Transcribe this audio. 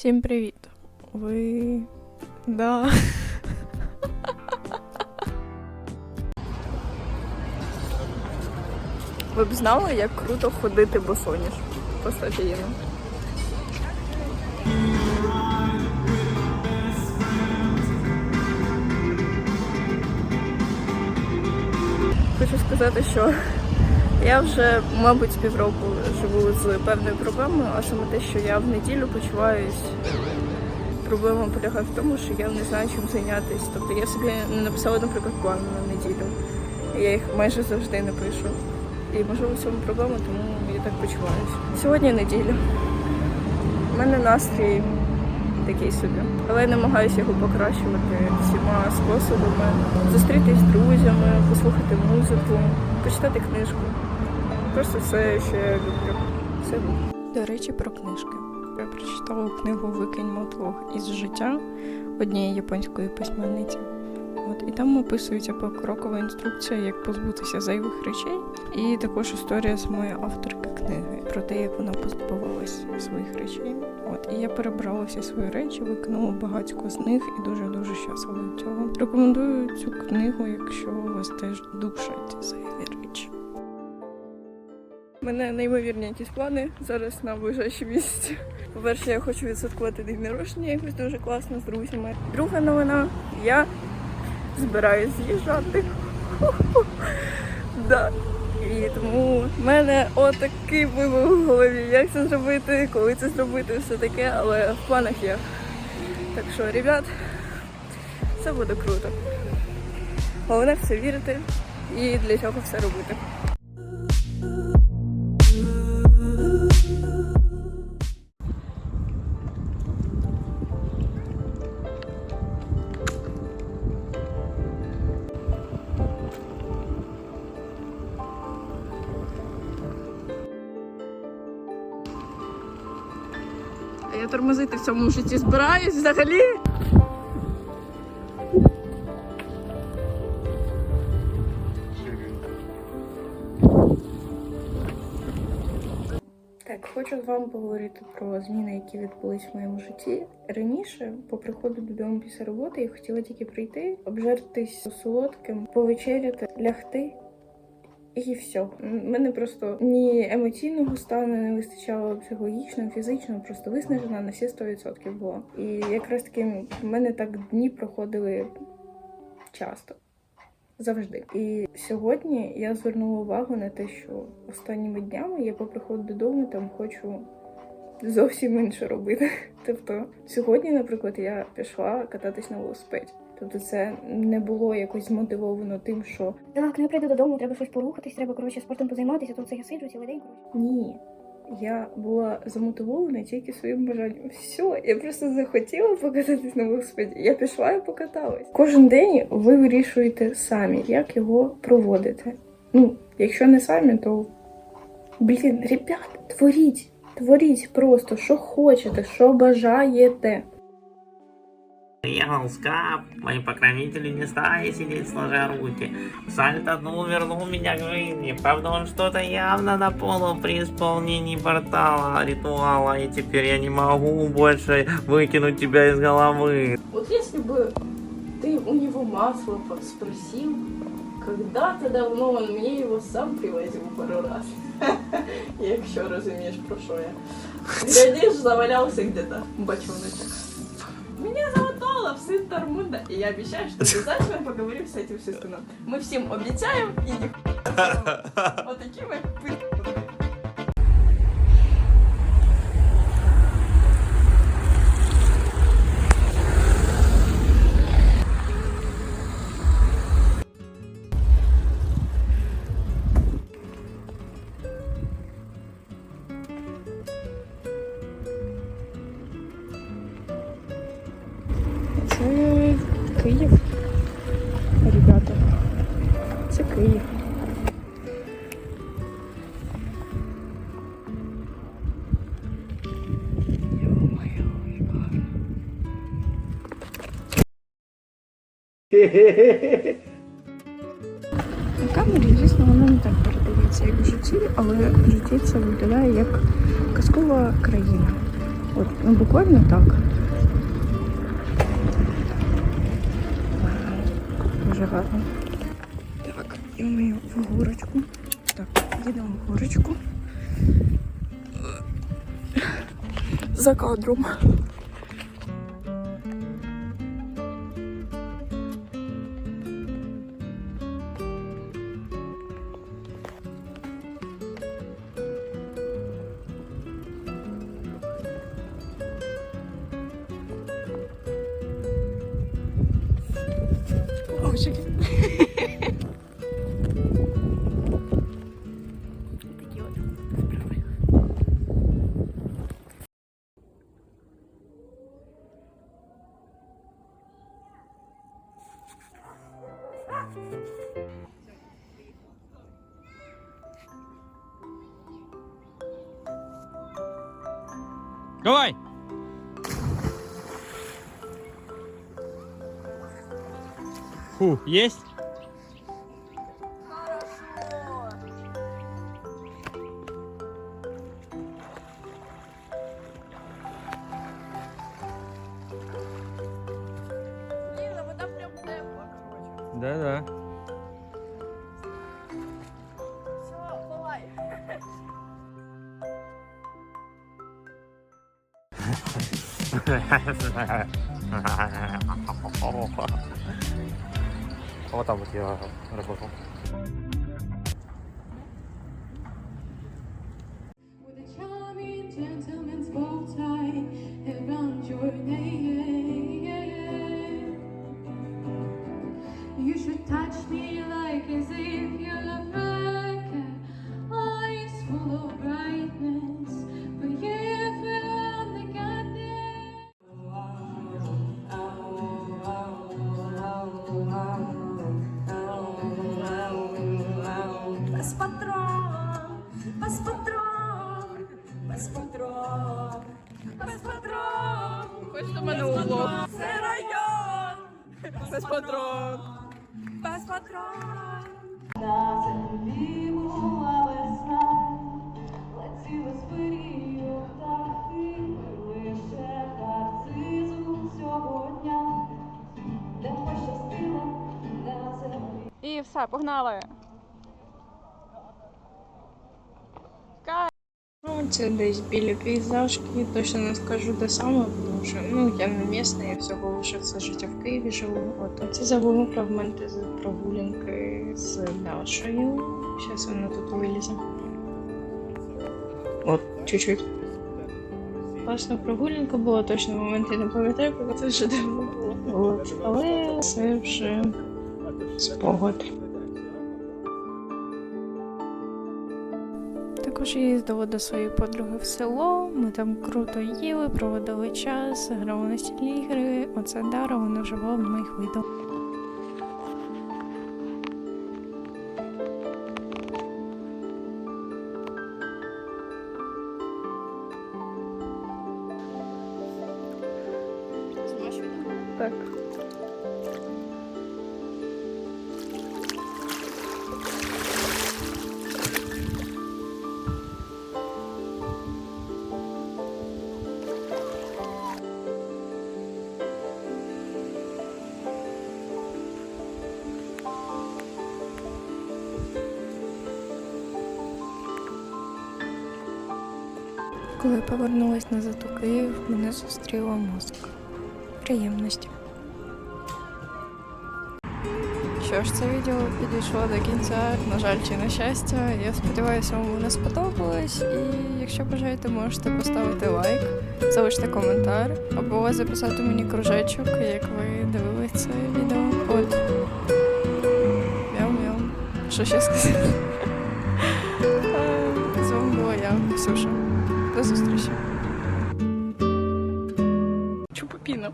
Всім привіт. Ви. Да. Ви б знали, як круто ходити босоніж по статіїну? Хочу сказати, що я вже, мабуть, півроку живу з певною проблемою, а саме те, що я в неділю почуваюсь. Проблема полягає в тому, що я не знаю, чим зайнятися. Тобто я собі не написала, наприклад, план на неділю. Я їх майже завжди не пишу. І можливо в цьому проблема, тому я так почуваюся. Сьогодні неділя. У мене настрій такий собі. Але я намагаюся його покращувати всіма способами. Зустрітись з друзями, послухати музику, почитати книжку. Просто все, я люблю. Все. До речі, про книжки. Я прочитала книгу Викинь мотлох із життя однієї японської письменниці. От, і там описується покрокова інструкція, як позбутися зайвих речей, і також історія самої авторки книги про те, як вона позбавилась своїх речей. От і я перебрала всі свої речі, викинула багатько з них і дуже дуже щаслива від цього. Рекомендую цю книгу, якщо вас теж душать зайві речі. Мене неймовірні якісь плани зараз на ближайші місяці. По-перше, я хочу відсвяткувати день народження якось дуже класно з друзями. Друга новина, я збираюсь з'їжджати. Да. І тому в мене отакий вибух в голові, як це зробити, коли це зробити, все таке, але в планах є. Так що, ребят, це буде круто. Головне в це вірити і для цього все робити. Тормозити в цьому житті збираюсь взагалі. Так, хочу з вами поговорити про зміни, які відбулись в моєму житті. Раніше, по приходу додому після роботи, я хотіла тільки прийти, обжертись солодким, повечеряти, лягти. І все. Мене просто ні емоційного стану не вистачало психологічно, фізично, просто виснажена на всі 100% була. І якраз таки в мене так дні проходили часто. Завжди. І сьогодні я звернула увагу на те, що останніми днями я по приходу додому там хочу зовсім інше робити. Тобто, сьогодні, наприклад, я пішла кататись на велосипеді. Тобто, це не було якось змотивовано тим, що Так, ну я прийду додому, треба щось порухатись, треба коротше спортом позайматися, тут це я сиджу цілий день. Ні. Я була замотивована тільки своїм бажанням. Все, я просто захотіла покататись на велосипеді. Я пішла і покаталась. Кожен день ви вирішуєте самі, як його проводити. Ну, якщо не самі, то блін, ребят, творіть, творіть просто, що хочете, що бажаєте. Приехал Скап, мои покровители не стали сидеть сложа руки. Сальто ну вернул меня к жизни. Правда, он что-то явно на полу при исполнении портала, ритуала, и теперь я не могу больше выкинуть тебя из головы. Вот если бы ты у него масло спросил, когда-то давно он мне его сам привозил пару раз. Якщо розумієш, про що я. Глядишь, завалялся где-то бочоночек. Меня зовут Ола, сын Тормунда, и я обещаю, что обязательно поговорим с этим сыном. Мы всем обещаем и не Вот такие мы Київ, ребята. Це Київ. На камері, звісно, воно не так передається, як в житті, але в житті це виглядає як казкова країна. От, ну буквально так. Дуже гарно. Так, і ми в горочку. Так, їдемо в горочку. За кадром. Боже. Такі от справи. Давай! Фу, есть? Блін, а вода прям тепла, коротше. Да-да. Все, давай. Вот там вот я работал. Патрон. без патрон. На землі була весна, летіли звирію птахи, лише нарцизу цього дня, де пощастило на землі. І все, погнали. Ну, це десь біля пейзажки, точно не скажу де саме, тому ну, я не місна, я всього лише все життя в Києві живу. От це забули фрагменти з прогулянки з Дашою. Зараз вона тут вилізе. От, чуть-чуть. Класна прогулянка була, точно моменти не пам'ятаю, коли це вже давно було. Але це вже спогад. Також їздила до своєї подруги в село. Ми там круто їли, проводили час, грали на стільні ігри. Оце Дара, вона жила в моїх відео. Так. Коли я повернулась назад у Київ, мене зустріла Москва. Приємності. Що ж, це відео підійшло до кінця, на жаль, чи на щастя. Я сподіваюся, вам воно сподобалось. І якщо бажаєте, можете поставити лайк, залишити коментар або записати мені кружечок, як ви дивились це відео. От. Мяу-мяу. Що ще сказати? Е, З вами була я, Ксюша. До зустрічі. Чупопіна.